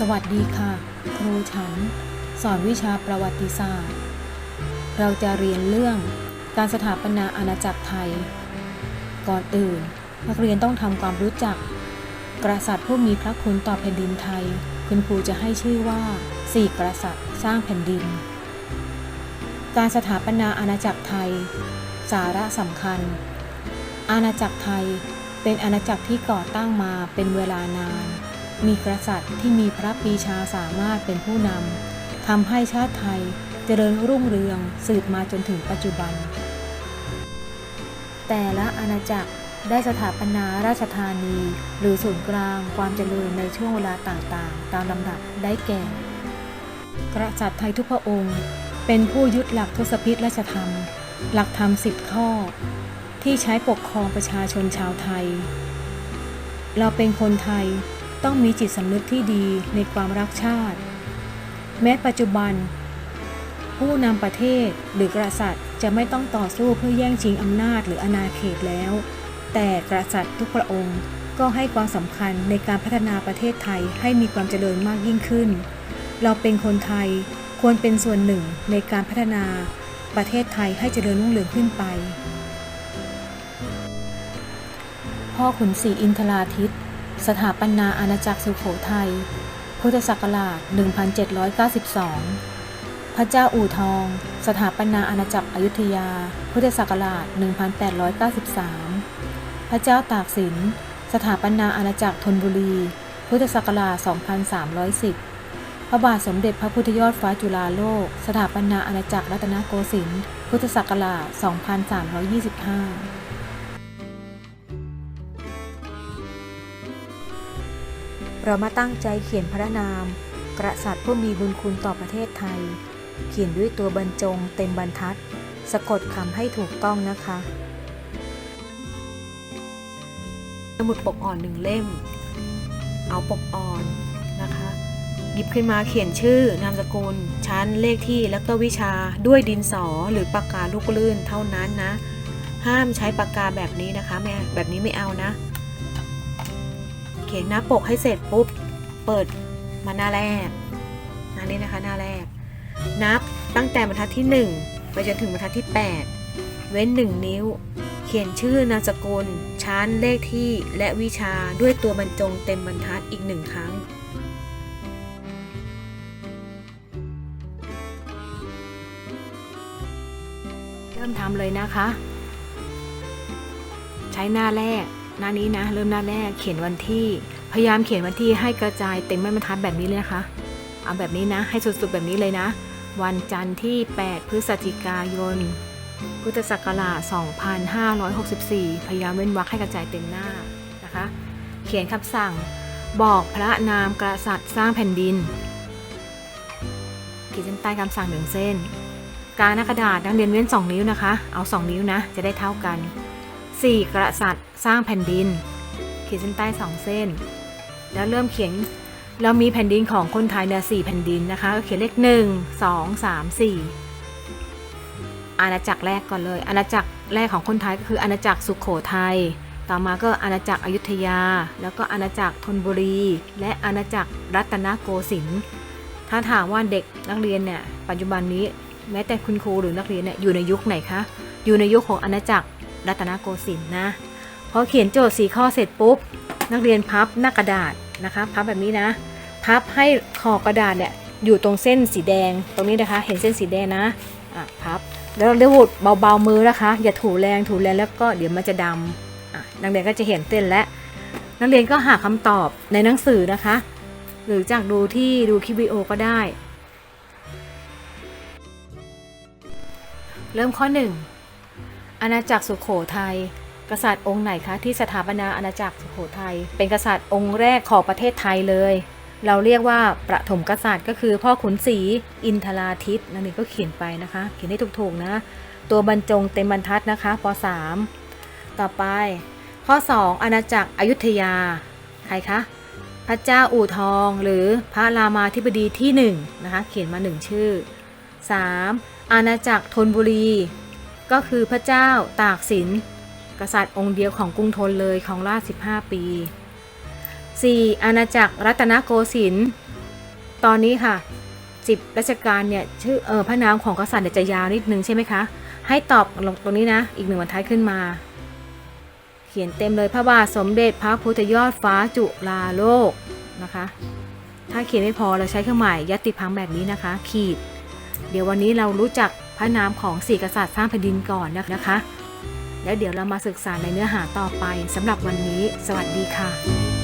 สวัสดีค่ะ ครูฉัน สอนวิชาประวัติศาสตร์ เราจะเรียนเรื่องการสถาปนาอาณาจักรไทย ก่อนอื่น นักเรียนต้องทำความรู้จัก กษัตริย์ผู้มีพระคุณต่อแผ่นดินไทย คุณครูจะให้ชื่อว่าสี่กษัตริย์สร้างแผ่นดิน การสถาปนาอาณาจักรไทย สาระสำคัญ อาณาจักรไทยเป็นอาณาจักรที่ก่อตั้งมาเป็นเวลานาน มีกษัตริย์ที่มีพระปีชาสามารถเป็นผู้นำทำให้ชาติไทยเจริญรุ่งเรืองสืบมาจนถึงปัจจุบัน แต่ละอาณาจักรได้สถาปนาราชธานี หรือศูนย์กลางความเจริญในช่วงเวลาต่างๆ ตามลำดับได้แก่ กษัตริย์ไทยทุกพระองค์ เป็นผู้ยึดหลักทศพิธราชธรรม หลักธรรมสิบข้อ ที่ใช้ปกครองประชาชนชาวไทย เราเป็นคนไทย ต้องมีจิตสำนึกที่ดีในความรักชาติ แม้ปัจจุบัน ผู้นำประเทศหรือกษัตริย์จะไม่ต้องต่อสู้เพื่อแย่งชิงอำนาจหรืออาณาเขตแล้ว แต่กษัตริย์ทุกพระองค์ก็ให้ความสำคัญในการพัฒนาประเทศไทยให้มีความเจริญมากยิ่งขึ้น เราเป็นคนไทยควรเป็นส่วนหนึ่งในการพัฒนาประเทศไทยให้เจริญรุ่งเรืองขึ้นไป พ่อขุนศรีอินทราทิต สถาปนาอาณาจักรสุโขทัย พุทธศักราช 1792 พระเจ้าอู่ทอง สถาปนาอาณาจักรอยุธยา พุทธศักราช 1893 พระเจ้าตากสิน สถาปนาอาณาจักรธนบุรี พุทธศักราช 2310 พระบาทสมเด็จพระพุทธยอดฟ้าจุฬาโลก สถาปนาอาณาจักรรัตนโกสินทร์ พุทธศักราช 2325 เรามาตั้งใจเขียนพระนาม กษัตริย์ผู้มีบุญคุณต่อประเทศไทย เขียนด้วยตัวบรรจงเต็มบรรทัด สะกดคำให้ถูกต้องนะคะ สมุดปกอ่อนหนึ่งเล่ม เอาปกอ่อนนะคะ หยิบขึ้นมาเขียนชื่อนามสกุล ชั้นเลขที่แล้วก็วิชาด้วยดินสอหรือปากกาลูกลื่นเท่านั้นนะ ห้ามใช้ปากกาแบบนี้นะคะแม่แบบนี้ไม่เอานะ ขียนหน้าปกให้เสร็จปุ๊บ เปิดมาหน้าแรกหน้านี้นะคะหน้าแรก นับตั้งแต่บรรทัดที่ 1 ไปจนถึงบรรทัดที่ 8 เว้น 1 นิ้ว เขียนชื่อนามสกุล ชั้นเลขที่และวิชาด้วยตัวบรรจงเต็มบรรทัดอีกหนึ่งครั้งเริ่มทำเลยนะคะ ใช้หน้าแรก หน้านี้นะ เริ่มหน้าแรกเขียนวันที่พยายามเขียนวันที่ให้กระจายเต็มแม่บรรทัดแบบนี้เลยนะคะ เอาแบบนี้นะ ให้สุดๆแบบนี้เลยนะ วันจันทร์ที่ 8 พฤศจิกายน พุทธศักราช 2564 พยายามเว้นวรรคให้กระจายเต็มหน้านะคะ เขียนคำสั่งบอกพระนามกษัตริย์สร้างแผ่นดินขีดเส้นใต้คำสั่งหนึ่งเส้นการหน้ากระดาษนักเรียนเว้น 2 นิ้วนะคะ เอา 2 นิ้วนะ จะได้เท่ากัน 4 กษัตริย์สร้างแผ่นดิน ขีดเส้นใต้2เส้น แล้วเริ่มเขียนเรามีแผ่นดินของคนไทยเนี่ยสี่แผ่นดินนะคะก็เขียนเลข1 2 3 4อาณาจักรแรกก่อนเลย อาณาจักรแรกของคนไทยก็คืออาณาจักรสุขโขทัยต่อมาก็อาณาจักรอยุธยา แล้วก็อาณาจักรธนบุรี และอาณาจักรรัตนโกสินทร์ถ้าถามว่าเด็กนักเรียนเนี่ยปัจจุบันนี้แม้แต่คุณครูหรือนักเรียนเนี่ยอยู่ในยุคไหนคะอยู่ในยุคของอาณาจักร รัตนโกสินทร์นะพอเขียนโจทย์สีข้อเสร็จปุ๊บ นักเรียนพับหน้ากระดาษนะคะ พับแบบนี้นะ พับให้ขอบกระดาษเนี่ยอยู่ตรงเส้นสีแดงตรงนี้นะคะ เห็นเส้นสีแดงนะอะพับ แล้วเรียว่าเบาๆมือนะคะ อย่าถูแรงถูแรงแล้วก็เดี๋ยวมันจะดำอะนักเรียนก็จะเห็นเส้นแล้วนักเรียนก็หาคำตอบในหนังสือนะคะ หรือจากดูที่ดูคลิปวิดีโอก็ได้ เริ่มข้อ 1 อาณาจักรสุขโขทัยกษัตริย์องค์ไหนคะที่สถาปนาอาณาจักรสุโขทัยเป็นกษัตริย์องค์แรกของประเทศไทยเลย เราเรียกว่าประถมกษัตริย์ก็คือพ่อขุนศรีอินทราทิตนั่นเองก็เขียนไปนะคะ เขียนให้ถูกๆนะ ตัวบรรจงเต็มบรรทัดนะคะป .3 ต่อไป ข้อ 2 อาณาจักรอยุธยา ใครคะพระเจ้าอู่ทองหรือพระรามาธิบดีที่1นะคะเขียนมา 1 ชื่อ 3. อาณาจักรธนบุรี ก็คือพระเจ้าตากสิน กษัตริย์องค์เดียวของกรุงธนเลยของราช15 ปี 4. อาณาจักรรัตนโกสินทร์ตอนนี้ค่ะสิบราชการเนี่ยชื่อเออพระนามของกษัตริย์เนี่ยจะยาวนิดนึงใช่ไหมคะ ให้ตอบลงตรงนี้นะ อีกหนึ่งบรรทัดขึ้นมา เขียนเต็มเลยพระบาทสมเด็จพระพุทธยอดฟ้าจุฬาโลกนะคะ ถ้าเขียนไม่พอเราใช้เครื่องหมายยัติพังแบบนี้นะคะ ขีด เดี๋ยววันนี้เรารู้จัก พระนามของสี่กษัตริย์สร้างแผ่นดินก่อนนะคะ แล้วเดี๋ยวเรามาศึกษาในเนื้อหาต่อไปสำหรับวันนี้ สวัสดีค่ะ